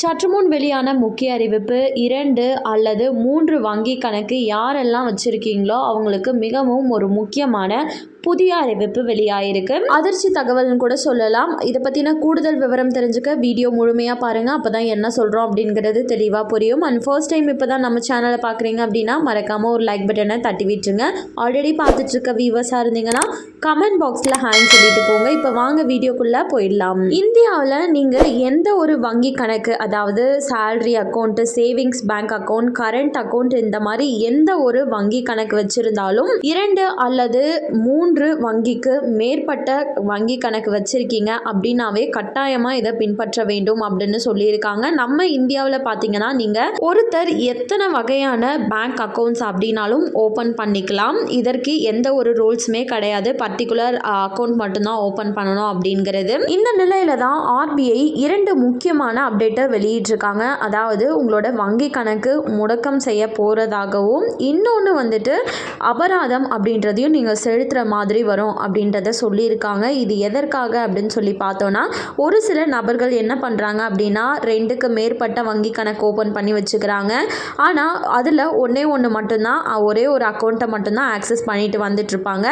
சற்று முன் வெளியான முக்கிய அறிவிப்பு இரண்டு அல்லது மூன்று வங்கி கணக்கு யாரெல்லாம் வச்சுருக்கீங்களோ அவங்களுக்கு மிகவும் ஒரு முக்கியமான புதிய அறிவிப்பு வெளியாயிருக்கு. அதிர்ச்சி தகவல்னு கூட சொல்லலாம். இதை பற்றின கூடுதல் விவரம் தெரிஞ்சுக்க வீடியோ முழுமையாக பாருங்கள் அப்போ தான் என்ன சொல்கிறோம் அப்படிங்கிறது தெளிவாக புரியும். அண்ட் ஃபர்ஸ்ட் டைம் இப்போ தான் நம்ம சேனலை பார்க்குறீங்க அப்படின்னா மறக்காமல் ஒரு லைக் பட்டனை தட்டி விட்டுருங்க. ஆல்ரெடி பார்த்துட்ருக்க வியூவர்ஸாக இருந்தீங்கன்னா கமெண்ட் பாக்ஸில் ஹேண்ட் சொல்லிட்டு போங்க. இப்போ வாங்க வீடியோக்குள்ளே போயிடலாம். இந்தியாவில் நீங்கள் எந்த ஒரு வங்கி கணக்கு அதாவது salary account savings bank account current account இந்த மாதிரி எந்த ஒரு வங்கி கணக்கு வச்சுருந்தாலும் இரண்டு அல்லது மூன்று வங்கிக்கு மேற்பட்ட வங்கி கணக்கு வச்சுருக்கீங்க அப்படின்னாவே கட்டாயமாக இதை பின்பற்ற வேண்டும் அப்படின்னு சொல்லியிருக்காங்க. நம்ம இந்தியாவில் பார்த்தீங்கன்னா நீங்கள் ஒருத்தர் எத்தனை வகையான பேங்க் அக்கௌண்ட்ஸ் அப்படின்னாலும் ஓப்பன் பண்ணிக்கலாம். இதற்கு எந்த ஒரு ரூல்ஸுமே கிடையாது. பர்டிகுலர் அக்கௌண்ட் uh, மட்டும்தான் ஓப்பன் பண்ணணும் அப்படிங்கிறது. இந்த நிலையில தான் ஆர்பிஐ இரண்டு முக்கியமான அப்டேட்டை வெளியிட்டிருக்காங்க. அதாவது உங்களோட வங்கி கணக்கு முடக்கம் செய்ய போகிறதாகவும் இன்னொன்று வந்துட்டு அபராதம் அப்படின்றதையும் நீங்கள் செலுத்துகிற மாதிரி மாதிரி வரும் அப்படின்றத சொல்லியிருக்காங்க. இது எதற்காக அப்படின்னு சொல்லி பார்த்தோன்னா ஒரு சில நபர்கள் என்ன பண்ணுறாங்க அப்படின்னா ரெண்டுக்கு மேற்பட்ட வங்கி கணக்கு ஓப்பன் பண்ணி வச்சுக்கிறாங்க. ஆனால் அதில் ஒன்றே ஒன்று மட்டும்தான் ஒரே ஒரு அக்கௌண்ட்டை மட்டும்தான் ஆக்சஸ் பண்ணிட்டு வந்துட்டுருப்பாங்க.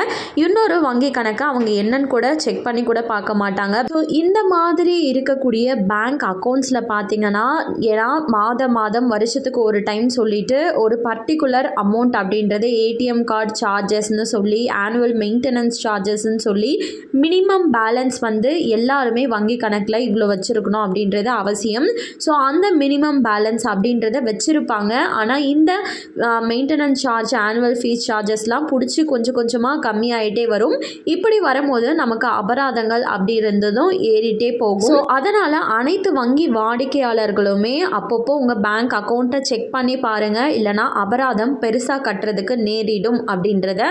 இன்னொரு வங்கி கணக்கை அவங்க என்னன்னு கூட செக் பண்ணி கூட பார்க்க மாட்டாங்க. ஸோ இந்த மாதிரி இருக்கக்கூடிய பேங்க் அக்கௌண்ட்ஸில் பார்த்தீங்கன்னா ஏன்னா மாதம் மாதம் வருஷத்துக்கு ஒரு டைம் சொல்லிட்டு ஒரு பர்டிகுலர் அமௌண்ட் அப்படின்றது ஏடிஎம் கார்டு சார்ஜஸ்ன்னு சொல்லி ஆனுவல் மெயின்டெனன்ஸ் சார்ஜஸ்ன்னு சொல்லி மினிமம் பேலன்ஸ் வந்து எல்லாருமே வங்கி கணக்கில் இவ்வளோ வச்சுருக்கணும் அப்படின்றது அவசியம். ஸோ அந்த மினிமம் பேலன்ஸ் அப்படின்றத வச்சுருப்பாங்க. ஆனால் இந்த மெயின்டெனன்ஸ் சார்ஜ் ஆனுவல் ஃபீஸ் சார்ஜஸ்லாம் பிடிச்சி கொஞ்சம் கொஞ்சமாக கம்மியாயிட்டே வரும். இப்படி வரும்போது நமக்கு அபராதங்கள் அப்படி இருந்ததும் ஏறிட்டே போகும். ஸோ அதனால் அனைத்து வங்கி வாடிக்கையாளர்களுமே அப்பப்போ உங்கள் பேங்க் அக்கௌண்ட்டை செக் பண்ணி பாருங்கள் இல்லைனா அபராதம் பெருசாக கட்டுறதுக்கு நேரிடும் அப்படின்றத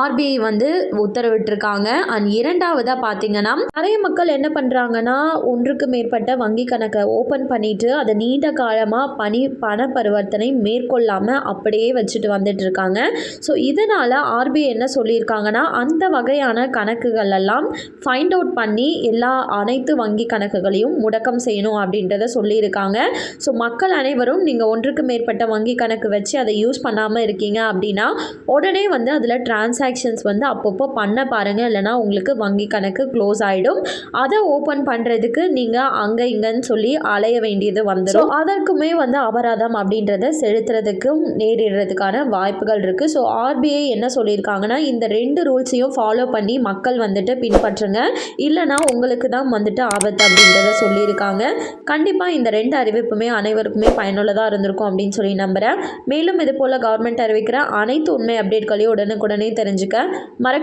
ஆர்பிஐ வந்து உத்தரவிட்டிருக்காங்க. அண்ட் இரண்டாவதாக பார்த்தீங்கன்னா நிறைய மக்கள் என்ன பண்ணுறாங்கன்னா ஒன்றுக்கு மேற்பட்ட வங்கி கணக்கை ஓப்பன் பண்ணிட்டு அதை நீண்ட காலமாக பணி பண பரிவர்த்தனை மேற்கொள்ளாமல் அப்படியே வச்சுட்டு வந்துட்டு இருக்காங்க ஸோ இதனால் ஆர்பிஐ என்ன சொல்லியிருக்காங்கன்னா அந்த வகையான கணக்குகள் எல்லாம் ஃபைண்ட் அவுட் பண்ணி எல்லா அனைத்து வங்கி கணக்குகளையும் முடக்கம் செய்யணும் அப்படின்றத சொல்லியிருக்காங்க. ஸோ மக்கள் அனைவரும் நீங்கள் ஒன்றுக்கு மேற்பட்ட வங்கி கணக்கு வச்சு அதை யூஸ் பண்ணாமல் இருக்கீங்க அப்படின்னா உடனே வந்து அதில் டிரான்சாக்ஷன்ஸ் வந்து அப்போ அப்பப்போ பண்ண பாருங்கள் இல்லைனா உங்களுக்கு வங்கி கணக்கு க்ளோஸ் ஆகிடும் அதை ஓப்பன் பண்ணுறதுக்கு நீங்கள் அங்கே இங்கன்னு சொல்லி அலைய வேண்டியது வந்துடும் அதற்குமே வந்து அபராதம் அப்படின்றத செலுத்துறதுக்கும் நேரிடுறதுக்கான வாய்ப்புகள் இருக்குது ஸோ ஆர்பிஐ என்ன சொல்லியிருக்காங்கன்னா இந்த ரெண்டு ரூல்ஸையும் ஃபாலோ பண்ணி மக்கள் வந்துட்டு பின்பற்றுங்க. இல்லைனா உங்களுக்கு தான் வந்துட்டு ஆபத்து அப்படின்றத சொல்லியிருக்காங்க. கண்டிப்பாக இந்த ரெண்டு அறிவிப்புமே அனைவருக்குமே பயனுள்ளதாக இருந்திருக்கும் அப்படின்னு சொல்லி நம்புகிறேன் மேலும் இது போல் கவர்மெண்ட் அறிவிக்கிற அனைத்து உண்மை அப்டேட்களையும் உடனுக்குடனே தெரிஞ்சுக்க